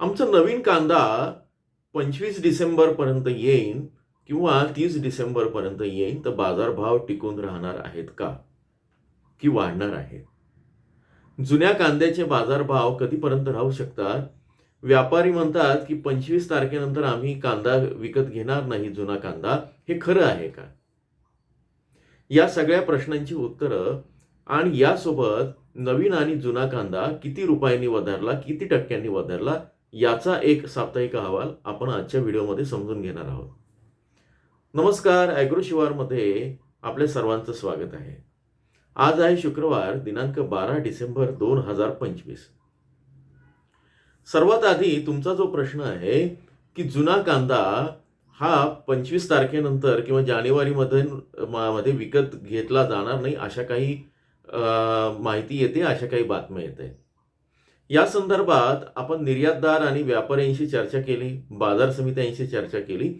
आमचा नवीन कांदा पंचवीस डिसेंबरपर्यंत येईन किंवा तीस डिसेंबरपर्यंत येईन तर बाजारभाव टिकून राहणार आहेत का? की वाढणार आहेत? जुन्या कांद्याचे बाजारभाव कधीपर्यंत राहू शकतात? व्यापारी म्हणतात की पंचवीस तारखेनंतर आम्ही कांदा विकत घेणार नाही जुना कांदा. हे खरं आहे का? या सगळ्या प्रश्नांची उत्तरं आणि यासोबत नवीन आणि जुना कांदा किती रुपयांनी वधारला किती टक्क्यांनी वधारला याचा एक साप्ताहिक अहवाल आपण आजच्या व्हिडिओमध्ये समजून घेणार आहोत. नमस्कार ॲग्रो शिवारमध्ये आपल्या सर्वांचं स्वागत आहे. आज आहे शुक्रवार दिनांक बारा डिसेंबर दोन हजार पंचवीस. सर्वात आधी तुमचा जो प्रश्न आहे की जुना कांदा हा पंचवीस तारखेनंतर किंवा जानेवारीमध्ये मध्ये विकत घेतला जाणार नाही अशा काही माहिती येते अशा काही बातम्या येत. आहेत या संदर्भात आपण निर्यातदार आणि व्यापाऱ्यांशी चर्चा केली बाजार समित्यांशी चर्चा केली.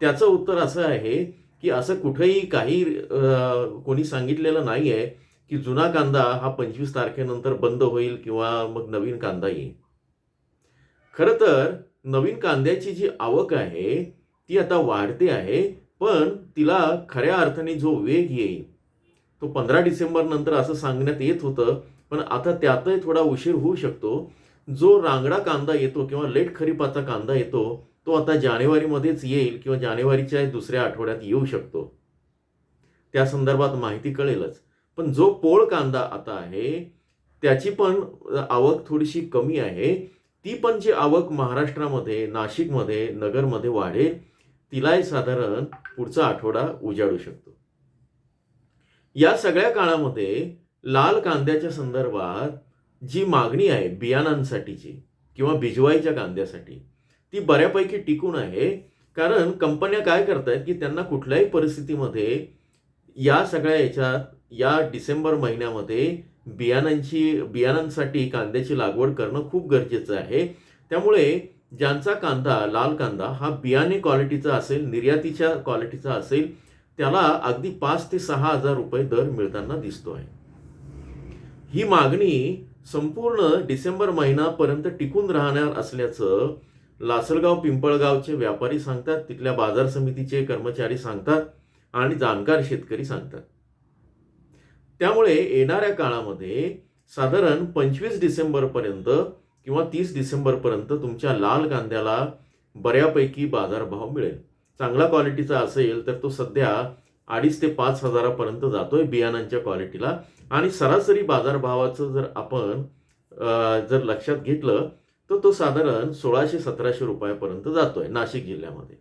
त्याचं उत्तर असं आहे की असं कुठेही काही कोणी सांगितलेलं नाही आहे की जुना कांदा हा पंचवीस तारखेनंतर बंद होईल किंवा मग नवीन कांदा येईल. खरं तर नवीन कांद्याची जी आवक आहे ती आता वाढते आहे पण तिला खऱ्या अर्थाने जो वेग येईल तो पंधरा डिसेंबर नंतर असं सांगण्यात येत होतं पण आता त्यातही थोडा उशीर होऊ शकतो. जो रांगडा कांदा येतो किंवा लेट खरीपाचा कांदा येतो तो आता जानेवारीमध्येच येईल किंवा जानेवारीच्या दुसऱ्या आठवड्यात येऊ शकतो. त्या संदर्भात माहिती कळेलच. पण जो पोळ कांदा आता आहे त्याची पण आवक थोडीशी कमी आहे. ती पण जी आवक महाराष्ट्रामध्ये नाशिकमध्ये नगरमध्ये वाढेल तिलाही साधारण पुढचा आठवडा उजाडू शकतो. या सगळ्या काळामध्ये लाल कांद्याच्या संदर्भात जी मागणी आहे बियाणांसाठीची किंवा भिजवाईच्या कांद्यासाठी ती बऱ्यापैकी टिकून आहे. कारण कंपन्या काय करतायत की त्यांना कुठल्याही परिस्थितीमध्ये या सगळ्या याच्यात या डिसेंबर महिन्यामध्ये बियाणांची बियाणांसाठी कांद्याची लागवड करणं खूप गरजेचं आहे. त्यामुळे ज्यांचा कांदा लाल कांदा हा बियाणे क्वालिटीचा असेल निर्यातीच्या क्वालिटीचा असेल त्याला अगदी पाच ते सहा हजार रुपये दर मिळताना दिसतो आहे. ही मागणी संपूर्ण डिसेंबर महिनापर्यंत टिकून राहणार असल्याचं लासलगाव पिंपळगावचे व्यापारी सांगतात तिथल्या बाजार समितीचे कर्मचारी सांगतात आणि जाणकार शेतकरी सांगतात. त्यामुळे येणाऱ्या काळामध्ये साधारण पंचवीस डिसेंबरपर्यंत किंवा तीस डिसेंबरपर्यंत तुमच्या लाल कांद्याला बऱ्यापैकी बाजारभाव मिळेल. चांगला क्वालिटीचा असेल तर तो सध्या अडीच ते पाच हजारापर्यंत जातोय बियाणांच्या क्वालिटीला आणि सरासरी बाजारभावाचं जर आपण जर लक्षात घेतलं तर तो साधारण सोळाशे सतराशे रुपयापर्यंत जातोय नाशिक जिल्ह्यामध्ये.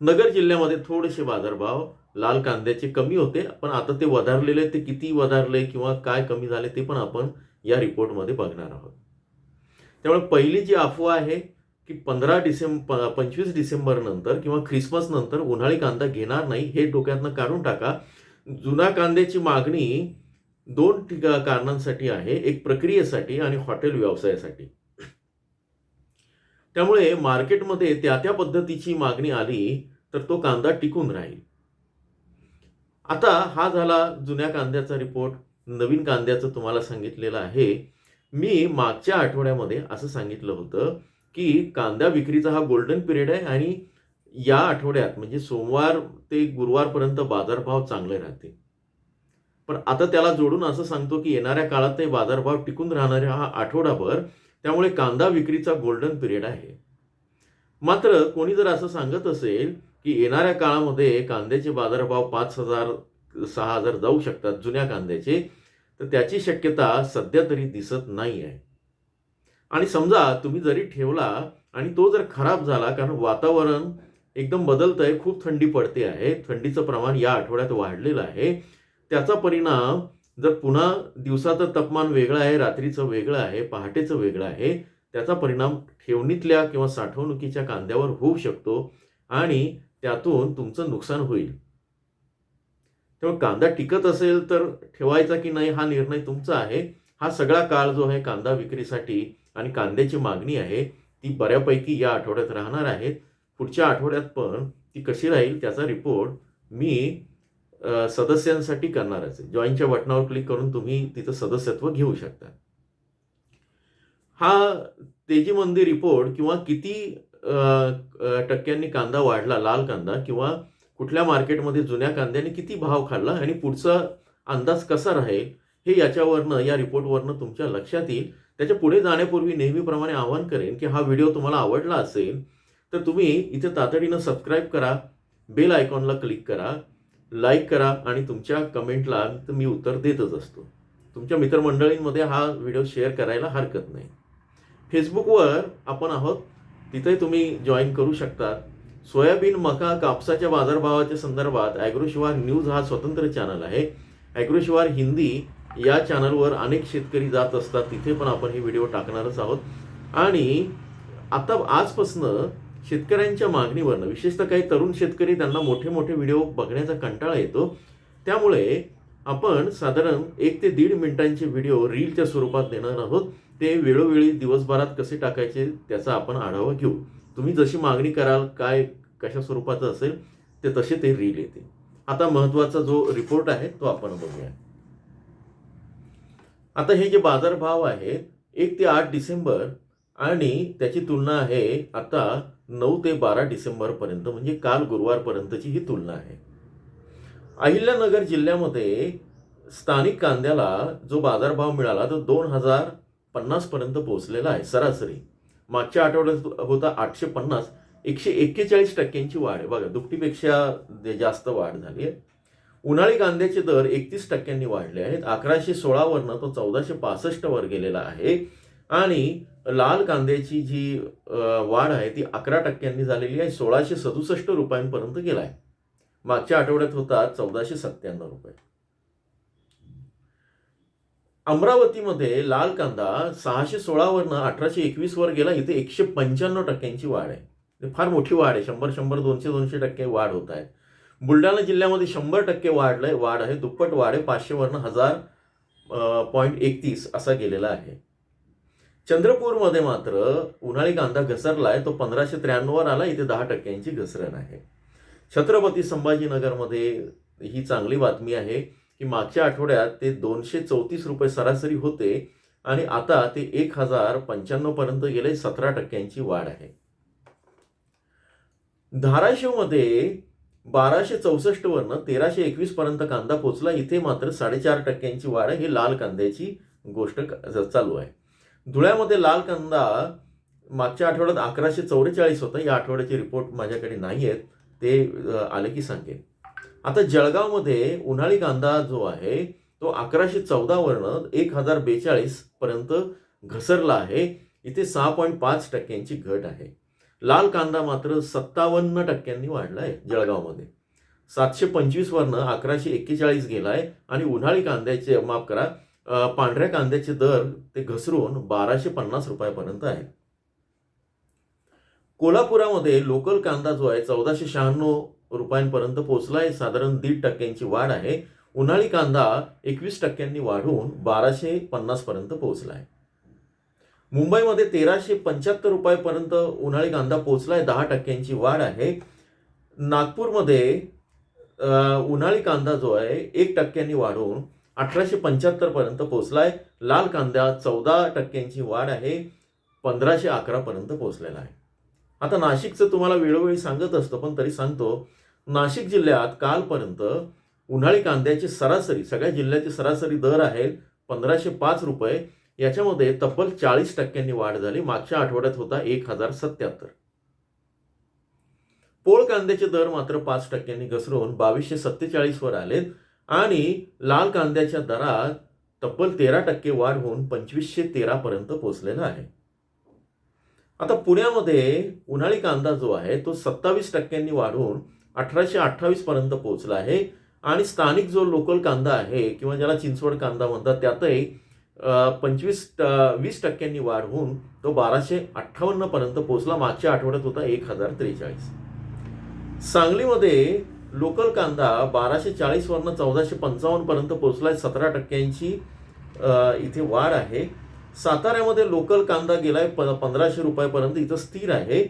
नगर जिल्ह्यामध्ये थोडेसे बाजारभाव लाल कांद्याचे कमी होते पण आता ते वधारलेले ते किती वधारले किंवा काय कमी झाले ते पण आपण या रिपोर्टमध्ये बघणार आहोत. त्यामुळे पहिली जी अफवा आहे की पंधरा डिसेंबर पंचवीस डिसेंबर नंतर किंवा ख्रिसमस नंतर उन्हाळी कांदा घेणार नाही हे डोक्यातनं काढून टाका. जुना कांद्याची मागणी दोन ठिका कारणांसाठी आहे. एक प्रक्रियेसाठी आणि हॉटेल व्यवसायासाठी. त्यामुळे मार्केटमध्ये त्या त्या पद्धतीची मागणी आली तर तो कांदा टिकून राहील. आता हा झाला जुन्या कांद्याचा रिपोर्ट. नवीन कांद्याचं तुम्हाला सांगितलेलं आहे. मी मागच्या आठवड्यामध्ये असं सांगितलं होतं की कांदा विक्रीचा हा गोल्डन पिरियड आहे आणि या आठवड्यात म्हणजे सोमवार ते गुरुवारपर्यंत बाजारभाव चांगले राहतील. पण आता त्याला जोडून असं सांगतो की येणाऱ्या काळात ते बाजारभाव टिकून राहणारे हा आठवडाभर त्यामुळे कांदा विक्रीचा गोल्डन पिरियड आहे. मात्र कोणी जर असं सांगत असेल की येणाऱ्या काळामध्ये कांद्याचे बाजारभाव पाच हजार सहा हजार जाऊ शकतात जुन्या कांद्याचे तर त्याची शक्यता सध्या तरी दिसत नाही आहे आणि समजा तुम्ही जरी ठेवला आणि तो जर खराब झाला कारण वातावरण एकदम बदलत आहे खूप थंडी पडते आहे थंडीचं प्रमाण या आठवड्यात वाढलेलं आहे त्याचा परिणाम जर पुन्हा दिवसाचं तापमान वेगळं आहे रात्रीचं वेगळं आहे पहाटेचं वेगळं आहे त्याचा परिणाम ठेवणीतल्या किंवा साठवणुकीच्या कांद्यावर होऊ शकतो आणि त्यातून तुमचं नुकसान होईल. तेव्हा कांदा टिकत असेल तर ठेवायचा की नाही हा निर्णय तुमचा आहे. हा सगळा काळ जो आहे कांदा विक्रीसाठी आणि कांद्याची मागणी आहे ती बऱ्यापैकी या आठवड्यात राहणार आहे पुढच्या आठवड्यात पण ती कशी राहील त्याचा रिपोर्ट मी सदस्यांसाठी करणारच आहे. जॉईनच्या बटनावर क्लिक करून तुम्ही तिथं सदस्यत्व घेऊ शकता. हा तेजीमंदी रिपोर्ट किंवा किती टक्क्यांनी कांदा वाढला लाल कांदा किंवा कुठल्या मार्केटमध्ये जुन्या कांद्याने किती भाव खाल्ला आणि पुढचा अंदाज कसा राहील हे याच्यावरनं या रिपोर्टवरनं तुमच्या लक्षात येईल. त्याच्या पुढे जाण्यापूर्वी नेहमीप्रमाणे आवाहन करेन की हा व्हिडिओ तुम्हाला आवडला असेल तर तुम्ही इथे तातडीनं सबस्क्राईब करा बेल आयकॉनला क्लिक करा लाईक करा आणि तुमच्या कमेंटला तर मी उत्तर देतच असतो. तुमच्या मित्रमंडळींमध्ये हा व्हिडिओ शेअर करायला हरकत नाही. फेसबुकवर आपण आहोत तिथे तुम्ही जॉईन करू शकता. सोयाबीन मका कापसाच्या बाजारभावाच्या संदर्भात ॲग्रोशिवार न्यूज हा स्वतंत्र चॅनल आहे. ॲग्रोशिवार हिंदी या चॅनलवर अनेक शेतकरी जात असतात तिथे पण आपण हे व्हिडिओ टाकणारच आहोत. आणि आता आजपासनं शेतकऱ्यांच्या मागणीवरनं विशेषतः काही तरुण शेतकरी त्यांना मोठे मोठे व्हिडिओ बघण्याचा कंटाळा येतो. त्यामुळे आपण साधारण एक ते दीड मिनिटांचे व्हिडिओ रीलच्या स्वरूपात देणार आहोत. ते वेळोवेळी दिवसभरात कसे टाकायचे त्याचा आपण आढावा घेऊ. तुम्ही जशी मागणी कराल काय कशा स्वरूपाचं असेल ते तसे ते रील येते आता महत्त्वाचा जो रिपोर्ट आहे तो आपण बघूया. आता हे जे बाजारभाव आहेत एक ते आठ डिसेंबर आणि त्याची तुलना आहे आता नऊ ते बारा डिसेंबरपर्यंत म्हणजे काल गुरुवारपर्यंतची ही तुलना आहे. अहिल्यानगर जिल्ह्यामध्ये स्थानिक कांद्याला जो बाजारभाव मिळाला तो दोन हजार पन्नासपर्यंत पोहोचलेला आहे सरासरी. मागच्या आठवड्यात होता आठशे पन्नास एकशे एक्केचाळीस टक्क्यांची वाढ आहे. बघा दुपटीपेक्षा जास्त वाढ झाली आहे. उन्हाळी कांद्याचे दर एकतीस टक्क्यांनी वाढले आहेत. अकराशे सोळावरनं तो चौदाशे पासष्टवर गेलेला आहे. आणि लाल कांद्याची जी वाढ आहे ती अकरा टक्क्यांनी झालेली आहे. सोळाशे सदुसष्ट रुपयांपर्यंत गेला आहे. मागच्या आठवड्यात होता चौदाशे सत्त्याण्णव रुपये. अमरावतीमध्ये लाल कांदा सहाशे सोळावरनं अठराशे एकवीसवर गेला. इथे एकशे पंच्याण्णव टक्क्यांची वाढ आहे. फार मोठी वाढ आहे. शंभर शंभर दोनशे दोनशे टक्के वाढ होत आहे. बुलढाणा जिल्ह्यामध्ये शंभर टक्के वाढलंय वाढ आहे. दुप्पट वाढ आहे. पाचशेवरनं हजार पॉईंट एकतीस असा गेलेला आहे. चंद्रपूरमध्ये मात्र उन्हाळी कांदा घसरलाय. तो पंधराशे त्र्याण्णववर आला. इथे दहा टक्क्यांची घसरण आहे. छत्रपती संभाजीनगरमध्ये ही चांगली बातमी आहे की मागच्या आठवड्यात ते दोनशे चौतीस रुपये सरासरी होते आणि आता ते एक हजार पंच्याण्णवपर्यंत गेले. सतरा टक्क्यांची वाढ आहे. धाराशिवमध्ये बाराशे चौसष्ट वरनं तेराशे एकवीस पर्यंत कांदा पोचला. इथे मात्र साडेचार टक्क्यांची वाढ ही लाल कांद्याची गोष्ट चालू आहे. धुळ्यामध्ये लाल कांदा मागच्या आठवड्यात अकराशे चौवेचाळीस होता. या आठवड्याचे रिपोर्ट माझ्याकडे नाही आहेत. ते आले की सांगेन. आता जळगावमध्ये उन्हाळी कांदा जो आहे तो अकराशे चौदावरनं एक हजार बेचाळीस पर्यंत घसरला आहे. इथे सहा पॉईंट पाच टक्क्यांची घट आहे. लाल कांदा मात्र सत्तावन्न टक्क्यांनी वाढला आहे जळगावमध्ये. सातशे पंचवीस वरनं अकराशे एक्केचाळीस गेलाय आणि उन्हाळी कांद्याचे माफ करा पांढऱ्या कांद्याचे दर ते घसरून बाराशे पन्नास रुपयापर्यंत आहे. कोल्हापुरामध्ये लोकल कांदा जो आहे चौदाशे शहाण्णव रुपयांपर्यंत पोहोचलाय. साधारण दीड टक्क्यांची वाढ आहे. उन्हाळी कांदा एकवीस टक्क्यांनी वाढून बाराशे पन्नास पर्यंत पोहोचलाय. मुंबईमध्ये तेराशे पंच्याहत्तर रुपयापर्यंत उन्हाळी कांदा पोहोचलाय. दहा टक्क्यांची वाढ आहे. नागपूरमध्ये उन्हाळी कांदा जो आहे एक टक्क्यांनी वाढवून अठराशे पंच्याहत्तरपर्यंत पोचला पोहोचलाय. लाल कांदा चौदा टक्क्यांची वाढ आहे. पंधराशे अकरापर्यंत पोचलेला पोहोचलेला आहे. आता नाशिकचं तुम्हाला वेळोवेळी सांगत असतो पण तरी सांगतो. नाशिक जिल्ह्यात कालपर्यंत उन्हाळी कांद्याची सरासरी सगळ्या जिल्ह्याची सरासरी दर आहे पंधराशे पाच रुपये. याच्यामध्ये तब्बल चाळीस टक्क्यांनी वाढ झाली. मागच्या आठवड्यात होता एक हजार सत्याहत्तर. पोळ कांद्याचे दर मात्र पाच टक्क्यांनी घसरून बावीसशे सत्तेचाळीस वर आलेत आणि लाल कांद्याच्या दरात तब्बल तेरा टक्के वाढ होऊन पंचवीसशे तेरा पर्यंत पोहोचलेला आहे. आता पुण्यामध्ये उन्हाळी कांदा जो आहे तो सत्तावीस टक्क्यांनी वाढून अठराशे अठ्ठावीस पर्यंत पोहोचला आहे. आणि स्थानिक जो लोकल कांदा आहे किंवा ज्याला चिंचवड कांदा म्हणतात त्यातही पंचवीस वीस टक्क्यांनी वाढ होऊन तो बाराशे अठ्ठावन्नपर्यंत पोहोचला. मागच्या आठवड्यात होता एक हजार त्रेचाळीस. सांगलीमध्ये लोकल कांदा बाराशे चाळीसवरनं चौदाशे पंचावन्नपर्यंत पोहोचला पोहोचलाय. सतरा टक्क्यांची इथे वाढ आहे. साताऱ्यामध्ये लोकल कांदा गेलाय प पंधराशे रुपयापर्यंत. इथं स्थिर आहे.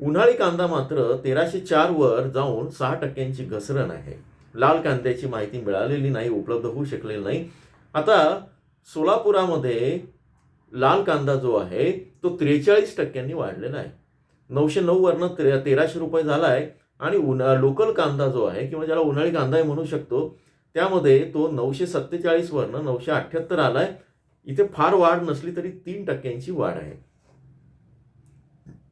उन्हाळी कांदा मात्र तेराशे चार वर जाऊन सहा टक्क्यांची घसरण आहे. लाल कांद्याची माहिती मिळालेली नाही उपलब्ध होऊ शकलेली नाही. आता सोलापुरामध्ये लाल कांदा जो आहे तो त्रेचाळीस टक्क्यांनी वाढलेला आहे. नऊशे नऊ वरनं तेराशे रुपये झाला आहे आणि उन्हा लोकल कांदा जो आहे किंवा ज्याला उन्हाळी कांदाही म्हणू शकतो त्यामध्ये तो नऊशे सत्तेचाळीसवरनं नऊशे अठ्ठ्याहत्तर आलाय. इथे फार वाढ नसली तरी तीन टक्क्यांची वाढ आहे.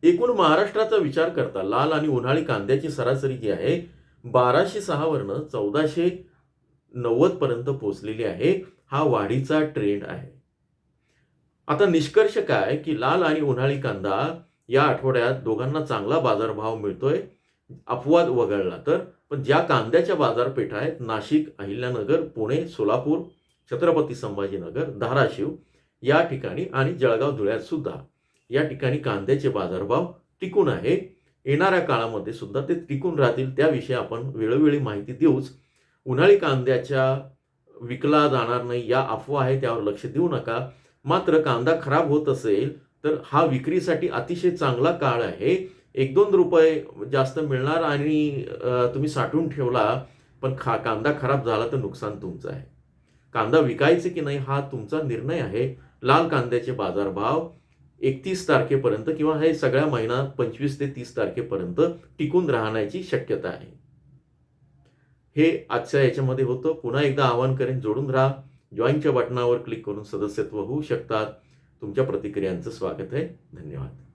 एकूण महाराष्ट्राचा विचार करता लाल आणि उन्हाळी कांद्याची सरासरी जी आहे बाराशे सहावरनं चौदाशे नव्वदपर्यंत पोचलेली पोहोचलेली आहे. हा वाढीचा ट्रेंड आहे. आता निष्कर्ष काय की लाल आणि उन्हाळी कांदा या आठवड्यात दोघांना चांगला बाजारभाव मिळतोय अपवाद वगळला तर. पण ज्या कांद्याच्या बाजारपेठा आहेत नाशिक अहिल्यानगर पुणे सोलापूर छत्रपती संभाजीनगर धाराशिव या ठिकाणी आणि जळगाव धुळ्यात सुद्धा या ठिकाणी कांद्याचे बाजारभाव टिकून आहे. येणाऱ्या काळामध्ये सुद्धा ते टिकून राहतील त्याविषयी आपण वेळोवेळी माहिती देऊच. उन्हाळी कांद्याच्या विकला जाणार नाही या अफवा आहे त्यावर लक्ष देऊ नका. मात्र कांदा खराब होत असेल तर हा विक्रीसाठी अतिशय चांगला काळ आहे. एक दोन रुपये जास्त मिळणार आणि तुम्ही साठवून ठेवला पण खा कांदा खराब झाला तर नुकसान तुमचं आहे. कांदा विकायचे की नाही हा तुमचा निर्णय आहे. लाल कांद्याचे बाजारभाव एकतीस तारखेपर्यंत किंवा हे सगळ्या महिना पंचवीस ते तीस तारखेपर्यंत टिकून राहण्याची शक्यता आहे. हे आजच्या याच्यामध्ये होतं. पुन्हा एकदा आवाहन करेन जोडून राहा. जॉईनच्या बटनावर क्लिक करून सदस्यत्व होऊ शकतात. तुमच्या प्रतिक्रियांचं स्वागत आहे. धन्यवाद.